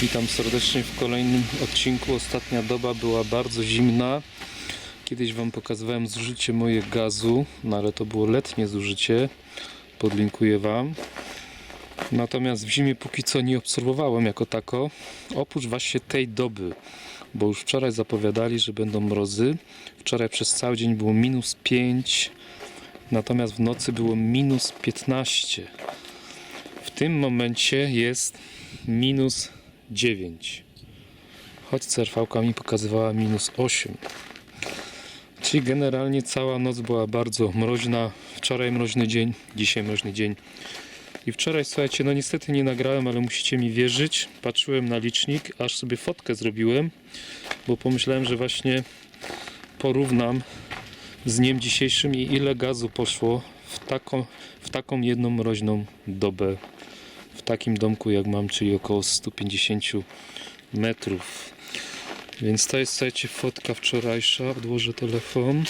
Witam serdecznie w kolejnym odcinku. Ostatnia doba była bardzo zimna. Kiedyś Wam pokazywałem zużycie moje gazu, no ale to było letnie zużycie. Podlinkuję Wam. Natomiast w zimie póki co nie obserwowałem jako tako, oprócz właśnie tej doby, bo już wczoraj zapowiadali, że będą mrozy. Wczoraj przez cały dzień było minus 5, natomiast w nocy było minus 15. W tym momencie jest minus 9. Choć CRV mi pokazywała minus 8. Czyli generalnie cała noc była bardzo mroźna. Wczoraj mroźny dzień, dzisiaj mroźny dzień. I wczoraj, słuchajcie, no niestety nie nagrałem, ale musicie mi wierzyć. Patrzyłem na licznik, aż sobie fotkę zrobiłem, bo pomyślałem, że właśnie porównam z dniem dzisiejszym i ile gazu poszło w taką, w taką jedną mroźną dobę takim domku jak mam, czyli około 150 metrów. Więc to jest, słuchajcie, fotka wczorajsza. Odłożę telefon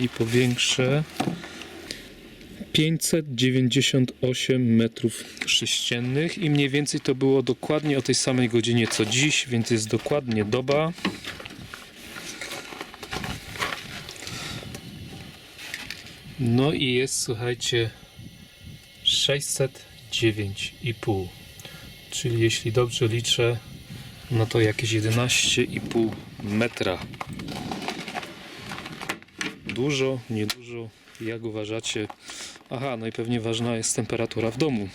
i powiększę. 598 metrów sześciennych i mniej więcej to było dokładnie o tej samej godzinie co dziś, więc jest dokładnie doba. No i jest, słuchajcie, 609,5. Czyli jeśli dobrze liczę, no to jakieś 11,5 metra. Dużo, niedużo, jak uważacie? Aha, no i pewnie ważna jest temperatura w domu.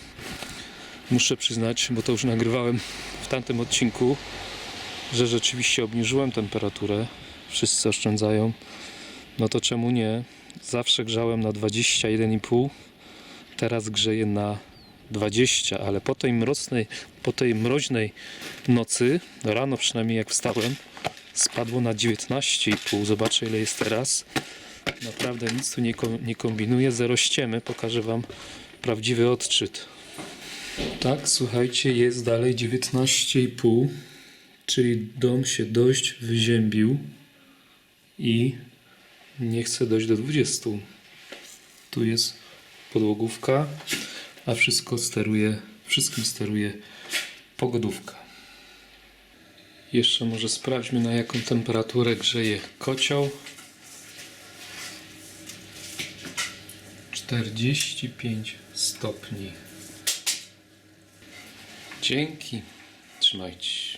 Muszę przyznać, bo to już nagrywałem w tamtym odcinku, że rzeczywiście obniżyłem temperaturę. Wszyscy oszczędzają. No to czemu nie? Zawsze grzałem na 21,5 teraz grzeje na 20, ale po tej mrocznej, po tej mroźnej nocy, rano przynajmniej jak wstałem, spadło na 19,5. Zobaczę ile jest teraz. Naprawdę nic tu nie, ko- nie kombinuję, zero ściemy. Pokażę Wam prawdziwy odczyt. Tak, słuchajcie, jest dalej 19,5, czyli dom się dość wyziębił i nie chce dojść do 20. Tu jest podłogówka, a wszystko steruje, wszystkim steruje pogodówka. Jeszcze może sprawdźmy na jaką temperaturę grzeje kocioł. 45 stopni. Dzięki. Trzymajcie się.